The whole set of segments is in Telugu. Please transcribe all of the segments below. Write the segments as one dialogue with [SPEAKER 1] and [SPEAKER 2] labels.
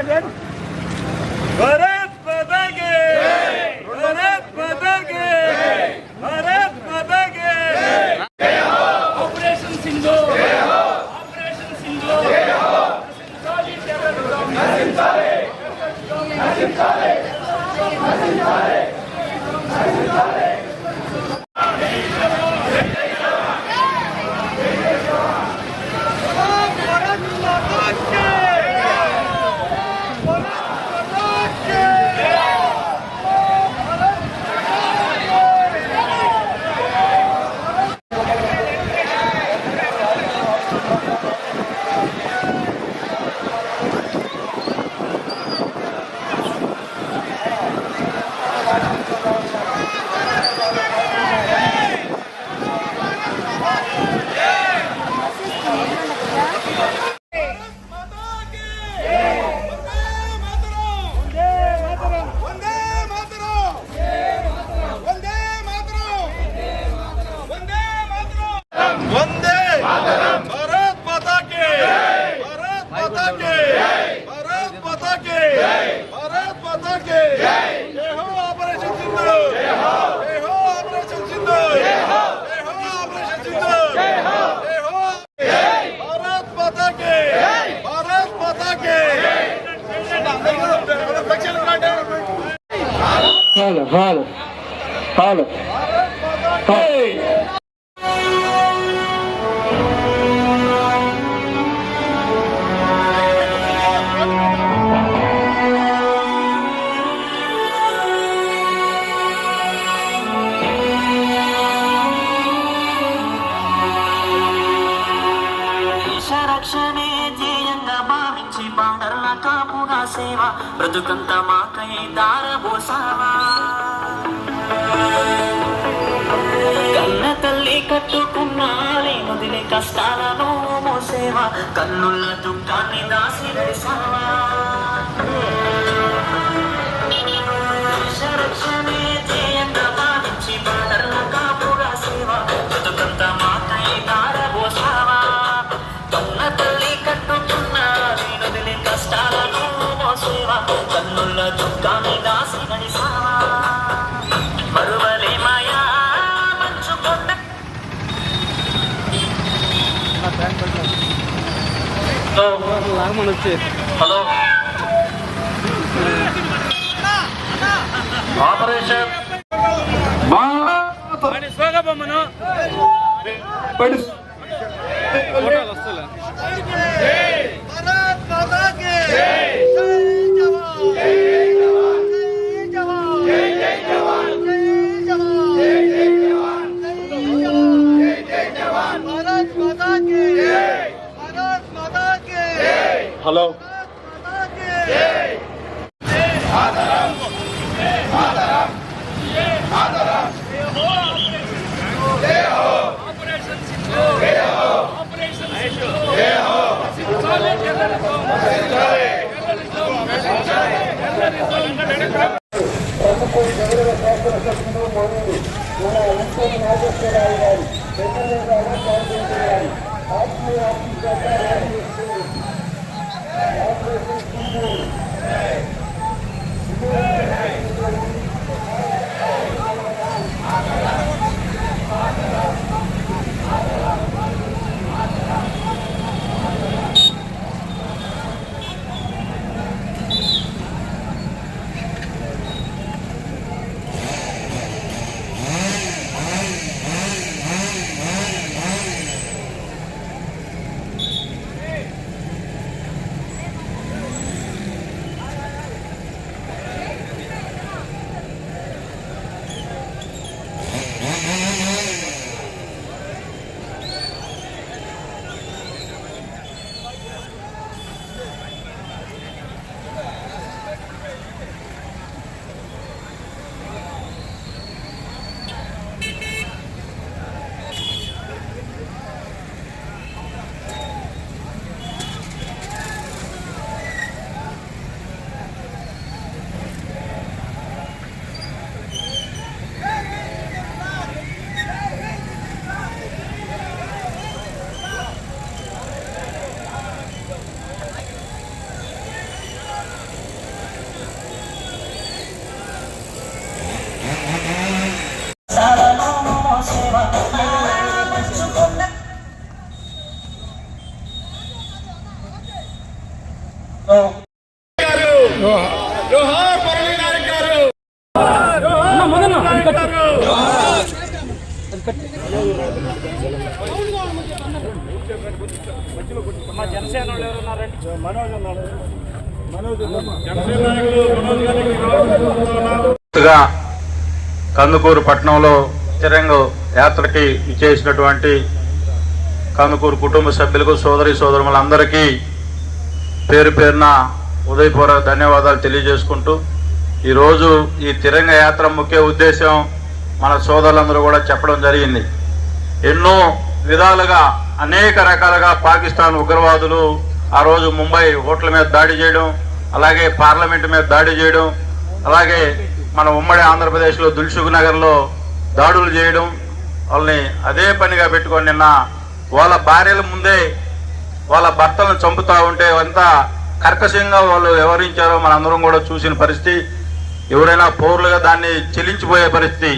[SPEAKER 1] দেবেন હાલો હાલો હાલો. కాపుగా సేవ. బ్రతుకంత మాకై దారబోసావా కన్న తల్లి కట్టుకున్నాలి వదిలే కష్టాలను మోసేవా కన్నుల దుఃఖాన్ని దాసి వేసావా హలో.
[SPEAKER 2] లాగమని వచ్చేది
[SPEAKER 3] హలో
[SPEAKER 2] కూడా ఎంపీ నాగేశ్వరరావు గారు ఎమ్మెల్యే గారు కాంగ్రెస్ గారు ఆత్మీయ ఆఫీస్ జనసేన నాయకులు మనోజ్ గారికి రావాల్సిందిగా
[SPEAKER 3] గా కందుకూరు పట్టణంలో తిరంగ యాత్రకి ఇచ్చేసినటువంటి కందుకూరు కుటుంబ సభ్యులకు సోదరి సోదరులందరికీ పేరు పేరున ఉదయపూర్వక ధన్యవాదాలు తెలియజేసుకుంటూ ఈరోజు ఈ తిరంగ యాత్ర ముఖ్య ఉద్దేశం మన సోదరులందరూ కూడా చెప్పడం జరిగింది. ఎన్నో విధాలుగా అనేక రకాలుగా పాకిస్తాన్ ఉగ్రవాదులు ఆ రోజు ముంబై ఓట్ల మీద దాడి చేయడం అలాగే పార్లమెంట్ మీద దాడి చేయడం అలాగే మన ఉమ్మడి ఆంధ్రప్రదేశ్లో దుల్సుఖ్ నగర్లో దాడులు చేయడం వాళ్ళని అదే పనిగా పెట్టుకొని నిన్న వాళ్ళ భార్యల ముందే వాళ్ళ భర్తలను చంపుతా ఉంటే అంతా కర్కశంగా వాళ్ళు వ్యవహరించారో మనందరం కూడా చూసిన పరిస్థితి. ఎవరైనా పౌరులుగా దాన్ని చెల్లించిపోయే పరిస్థితి.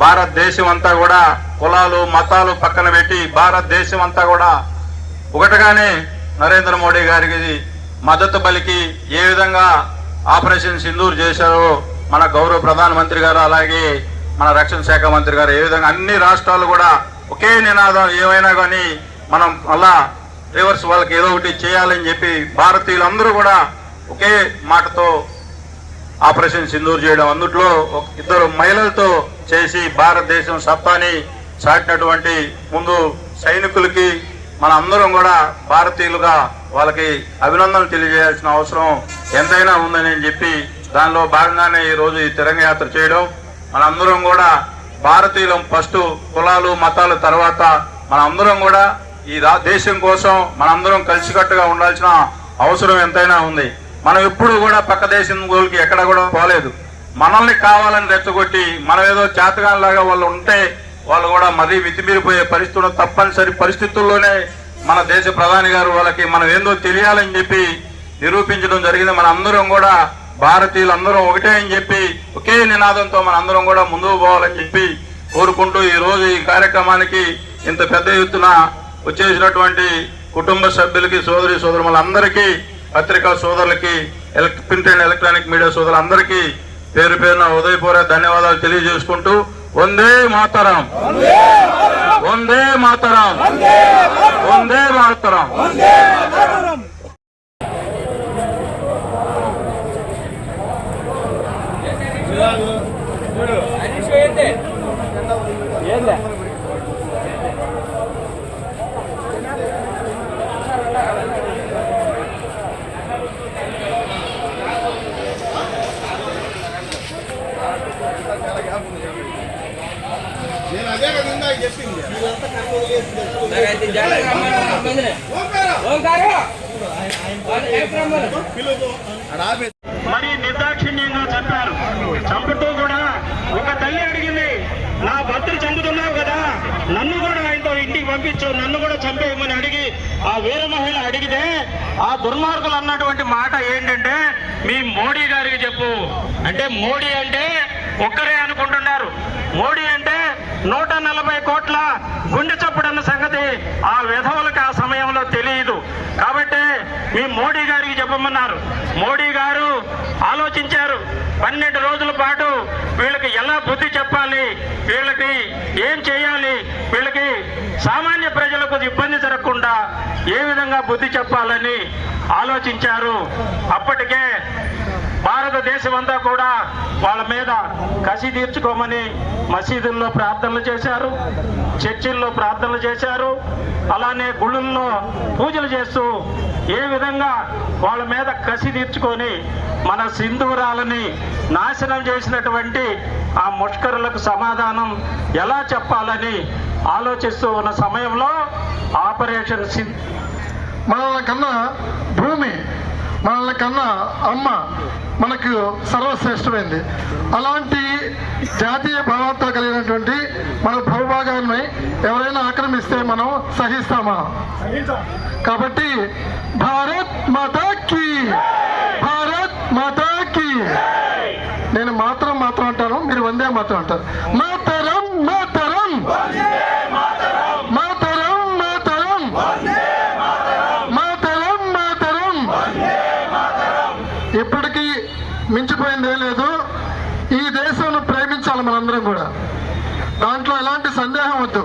[SPEAKER 3] భారతదేశం అంతా కూడా కులాలు మతాలు పక్కన పెట్టి భారతదేశం అంతా కూడా ఒకటిగానే నరేంద్ర మోడీ గారికి మద్దతు పలికి ఏ విధంగా ఆపరేషన్ సింధూర్ చేశారో మన గౌరవ ప్రధానమంత్రి గారు అలాగే మన రక్షణ శాఖ మంత్రి గారు ఏ విధంగా అన్ని రాష్ట్రాలు కూడా ఒకే నినాదం ఏమైనా కానీ మనం అలా రివర్స్ వాళ్ళకి ఏదో ఒకటి చేయాలని చెప్పి భారతీయులందరూ కూడా ఒకే మాటతో ఆపరేషన్ సింధూర్ చేయడం. అందుట్లో ఇద్దరు మహిళలతో చేసి భారతదేశం సత్తాని చాటినటువంటి ముందు సైనికులకి మన అందరం కూడా భారతీయులుగా వాళ్ళకి అభినందనలు తెలియజేయాల్సిన అవసరం ఎంతైనా ఉందని చెప్పి దానిలో భాగంగానే ఈ రోజు ఈ తిరంగ యాత్ర చేయడం. మన అందరం కూడా భారతీయులం ఫస్ట్ కులాలు మతాల తర్వాత మన అందరం కూడా ఈ రా- దేశం కోసం మనందరం కలిసికట్టుగా ఉండాల్సిన అవసరం ఎంతైనా ఉంది. మనం ఎప్పుడు కూడా పక్క దేశం గోల్కి ఎక్కడ కూడా పోలేదు. మనల్ని కావాలని రెచ్చగొట్టి మనం ఏదో చేతగానిలాగా వాళ్ళు ఉంటే వాళ్ళు కూడా మరీ మితిమీరిపోయే పరిస్థితులు తప్పనిసరి పరిస్థితుల్లోనే మన దేశ ప్రధాని గారు వాళ్ళకి మనం ఏందో తెలియాలని చెప్పి నిరూపించడం జరిగింది. మన అందరం కూడా భారతీయులు అందరం ఒకటే అని చెప్పి ఒకే నినాదంతో మన అందరం కూడా ముందుకు పోవాలని చెప్పి కోరుకుంటూ ఈ రోజు ఈ కార్యక్రమానికి ఇంత పెద్ద ఎత్తున వచ్చేసినటువంటి కుటుంబ సభ్యులకి సోదరి సోదరులందరికీ పత్రికా సోదరులకి ఎలక్ ప్రింట్ అండ్ ఎలక్ట్రానిక్ మీడియా సోదరులందరికీ పేరు పేరున ఉదయపూర్వక ధన్యవాదాలు తెలియజేసుకుంటూ వందే మాతరం. వందే మాతరం. వందే మాతరం.
[SPEAKER 2] నేను అదే కదా ఇందాక చెప్పింది
[SPEAKER 3] మరి నిర్దాక్షిణ్యంగా చంపారు చంపుతూ కూడా ఒక తల్లి అడిగింది నా భర్తను చంపుతున్నావు కదా నన్ను కూడా ఆయనతో ఇంటికి పంపించు నన్ను కూడా చంపేయమని అడిగి ఆ వీర మహిళ అడిగితే ఆ దుర్మార్గులు అన్నటువంటి మాట ఏంటంటే మీ మోడీ గారికి చెప్పు. అంటే మోడీ అంటే ఒక్కరే అనుకుంటున్నారు. మోడీ నూట నలభై కోట్ల గుండె చప్పుడన్న సంగతి ఆ విధవులకు ఆ సమయంలో తెలియదు. కాబట్టి మీ మోడీ గారికి చెప్పమన్నారు. మోడీ గారు ఆలోచించారు. పన్నెండు రోజుల పాటు వీళ్ళకి ఎలా బుద్ధి చెప్పాలి? వీళ్ళకి ఏం చేయాలి? వీళ్ళకి సామాన్య ప్రజలకు ఇబ్బంది జరగకుండా ఏ విధంగా బుద్ధి చెప్పాలని ఆలోచించారు. అప్పటికే భారతదేశం అంతా కూడా వాళ్ళ మీద కసి తీర్చుకోమని మసీదుల్లో ప్రార్థనలు చేశారు చర్చిల్లో ప్రార్థనలు చేశారు అలానే గుళ్ళల్లో పూజలు చేస్తూ ఏ విధంగా వాళ్ళ మీద కసి తీర్చుకొని మన సింధూరాలని నాశనం చేసినటువంటి ఆ ముష్కరులకు సమాధానం ఎలా చెప్పాలని ఆలోచిస్తూ ఉన్న సమయంలో ఆపరేషన్ సింధ్
[SPEAKER 4] మనల్ని కన్నా భూమి మనల్ని కన్నా అమ్మ మనకు సర్వశ్రేష్టమైంది. అలాంటి జాతీయ భావంతో కలిగినటువంటి మన భూభాగాన్ని ఎవరైనా ఆక్రమిస్తే మనం సహిస్తామా? కాబట్టి భారత్ మాతాకి భారత్ మాతాకి నేను మాత్రం మాత్రం అంటాను మీరు వందే మాత్రం అంటారు. మాతరం మాతరం మాతరం మాతరం మాతరం మాతరం ఇప్పటికీ దేశానికి మించిపోయిందే లేదు ఈ గమనించాలి మనందరం కూడా. దాంట్లో ఎలాంటి సందేహం వద్దు.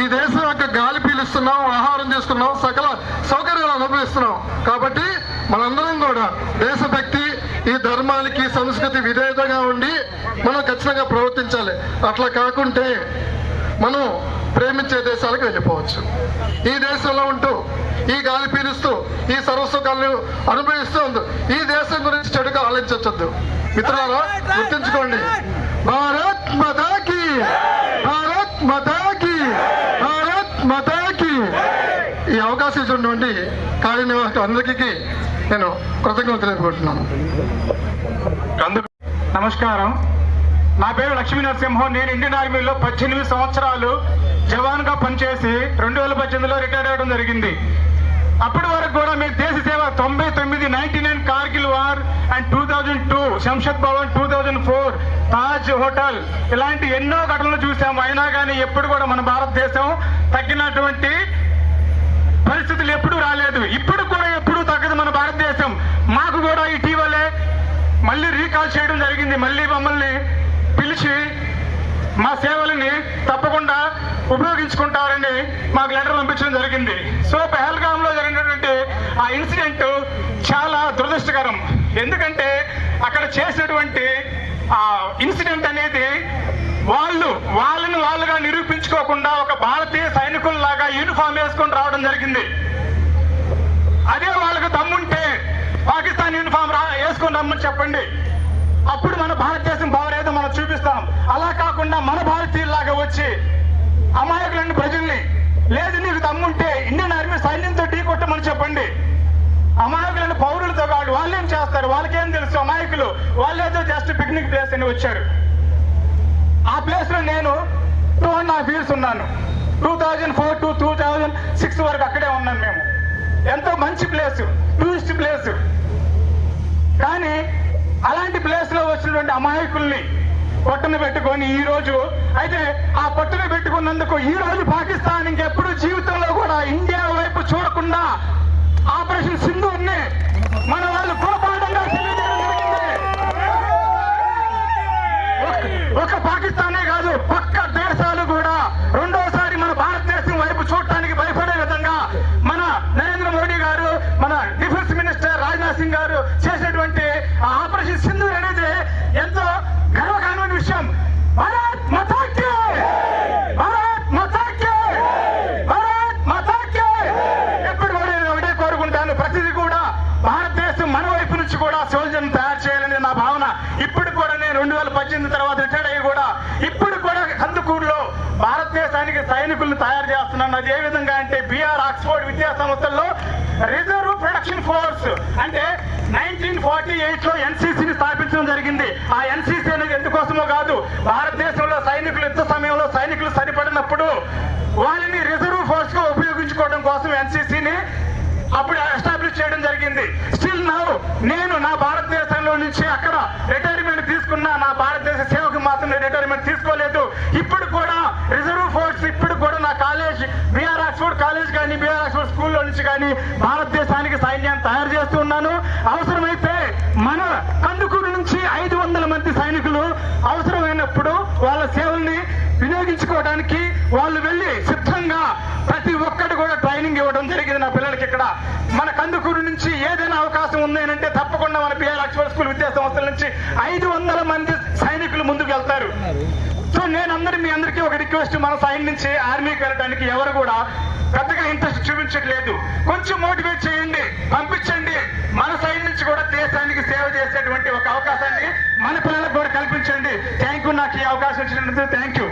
[SPEAKER 4] ఈ దేశం యొక్క గాలి పీలుస్తున్నాం ఆహారం తీసుకున్నాం సకల సౌకర్యాలు అనుభవిస్తున్నాం. కాబట్టి మనందరం కూడా దేశభక్తి ఈ ధర్మానికి సంస్కృతి విధేయతగా ఉండి మనం ఖచ్చితంగా ప్రవర్తించాలి. అట్లా కాకుంటే మనం ప్రేమించే దేశాలకు వెళ్ళిపోవచ్చు. ఈ దేశంలో ఉంటూ ఈ గాలి పీలుస్తూ ఈ సర్వసుఖాలను అనుభవిస్తూ ఈ దేశం గురించి చెడుగా ఆలోచించొద్దు. మిత్రులారా గుర్తుంచుకోండి. భారత్ మతాకి భారత్ మతాకి భారత్ మతాకి. ఈ అవకాశం ఇచ్చినటువంటి కార్యనిర్వాహక అందరికీ నేను కృతజ్ఞతలు తెలుపుకుంటున్నాను
[SPEAKER 5] నమస్కారం. నా పేరు లక్ష్మీ నరసింహం. నేను ఇండియన్ ఆర్మీలో పద్దెనిమిది సంవత్సరాలు జవాన్గా పనిచేసి రెండు వేల పద్దెనిమిదిలో రిటైర్ అవ్వడం జరిగింది. అప్పటి వరకు కూడా మీరు దేశ సేవ తొంభై తొమ్మిది ninety nine Kargil war and two thousand two Shamshad Bhavan two thousand four Taj hotel. ఇలాంటి ఎన్నో ఘటనలు చూసాము. అయినా కానీ ఎప్పుడు కూడా మన భారతదేశం తగ్గినటువంటి పరిస్థితులు ఎప్పుడూ రాలేదు. ఇప్పుడు కూడా ఎప్పుడు తగ్గదు మన భారతదేశం. మాకు కూడా ఇటీవలే మళ్ళీ రీకాల్ చేయడం జరిగింది. మళ్ళీ మమ్మల్ని పిలిచి మా సేవలని తప్పకుండా ఉపయోగించుకుంటారని మాకు లెటర్ పంపించడం జరిగింది. సో పెహల్గాంలో జరిగినటువంటి ఆ ఇన్సిడెంట్ చాలా దురదృష్టకరం. ఎందుకంటే అక్కడ చేసినటువంటి ఆ ఇన్సిడెంట్ అనేది వాళ్ళు వాళ్ళని వాళ్ళుగా నిరూపించుకోకుండా ఒక భారతీయ సైనికుల్లాగా యూనిఫామ్ వేసుకొని రావడం జరిగింది. అదే వాళ్ళకి దమ్ముంటే పాకిస్తాన్ యూనిఫామ్ రా వేసుకొని రమ్మని చెప్పండి. అప్పుడు మన భారతదేశం పవర్ మనం చూపిస్తాం. అలా కాకుండా మన భారతీయుల్లాగా వచ్చి అమాయకులని ప్రజల్ని లేదు నీకు దమ్ముంటే ఇండియన్ ఆర్మీ సైన్యంతో ఢీ కొట్టమని చెప్పండి. అమాయకులను పౌరులతో కాదు వాళ్ళు ఏం చేస్తారు? వాళ్ళకేం తెలుసు? అమాయకులు వాళ్ళేదో జస్ట్ పిక్నిక్ ప్లేస్ అని వచ్చారు. ఆ ప్లేస్లో నేను టూ అండ్ హాఫ్ ఇయర్స్ ఉన్నాను. Two thousand four to two thousand six వరకు అక్కడే ఉన్నాను మేము. ఎంతో మంచి ప్లేస్ టూరిస్ట్ ప్లేస్ కానీ అలాంటి ప్లేస్లో వచ్చినటువంటి అమాయకుల్ని పట్టున పెట్టుకొని ఈ రోజు అయితే ఆ పట్టును పెట్టుకున్నందుకు ఈ రోజు పాకిస్తాన్ ఇంకెప్పుడు జీవితంలో కూడా ఇండియా వైపు చూడకుండా ఆపరేషన్ సింధూర్ని మన వాళ్ళు కోపాడంగా తెలియజేయడం సోల్జర్ని తయారు చేయాలని నా భావన. ఇప్పుడు కూడా నేను రెండు వేల పద్దెనిమిది తర్వాత రిటైర్డ్ అయ్యి కూడా ఇప్పుడు కూడా కందుకూరులో భారతదేశానికి సైనికులను తయారు చేస్తున్నాను. అది ఏ విధంగా అంటే బీఆర్ ఆక్స్ఫోర్డ్ విద్యా సంస్థల్లో రిజర్వ్ ప్రొడక్షన్ ఫోర్స్ అంటే నైన్టీన్ ఫార్టీ ఎయిట్లో ఎన్సీసీని స్థాపించడం జరిగింది. ఆ ఎన్సీసీ అనేది ఎందుకోసమో కాదు భారతదేశంలో సైనికులు యుద్ధ సమయంలో సైనికులు సరిపడినప్పుడు వాళ్ళని రిజర్వ్ ఫోర్స్గా ఉపయోగించుకోవడం కోసం ఎన్సీసీని అప్పుడు ఎస్టాబ్లిష్ చేయడం జరిగింది. స్టిల్ నౌ నేను నుంచి అక్కడ రిటైర్మెంట్ తీసుకున్నా నా భారతదేశ సేవకు మాత్రం నేను రిటైర్మెంట్ తీసుకోలేదు. ఇప్పుడు కూడా రిజర్వ్ ఫోర్స్ ఇప్పుడు కూడా నా కాలేజ్ బిఆర్ ఆక్స్ఫోర్డ్ కాలేజ్ కానీ బిఆర్ ఆక్స్ఫోర్డ్ స్కూల్లో నుంచి కానీ భారతదేశానికి సైన్యాన్ని తయారు చేస్తూ ఉన్నాను. అవసరమైతే మన కందుకూరు నుంచి ఐదు వందల మంది సైనికులు అవసరమైనప్పుడు వాళ్ళ సేవల్ని వినియోగించుకోవడానికి వాళ్ళు వెళ్ళి సిద్ధంగా ప్రతి ఒక్కటి కూడా ట్రైనింగ్ ఇవ్వడం జరిగింది నా పిల్లలకి ఇక్కడ. మన కందుకూరు నుంచి ఏదైనా అవకాశం ఉంది అంటే తప్పకుండా మన పిల్లలు స్కూల్ విద్యా సంస్థల నుంచి ఐదు వందల మంది సైనికులు ముందుకు వెళ్తారు. సో నేను అందరి మీ అందరికీ ఒక రిక్వెస్ట్ మన సైన్ నుంచి ఆర్మీకి వెళ్ళడానికి ఎవరు కూడా పెద్దగా ఇంట్రెస్ట్ చూపించట్లేదు. కొంచెం మోటివేట్ చేయండి పంపించండి. మన సైడ్ నుంచి కూడా దేశానికి సేవ చేసేటువంటి ఒక అవకాశాన్ని మన పిల్లలకు కూడా కల్పించండి. థ్యాంక్ యూ నాకు ఈ అవకాశం ఇచ్చినందుకు. Thank you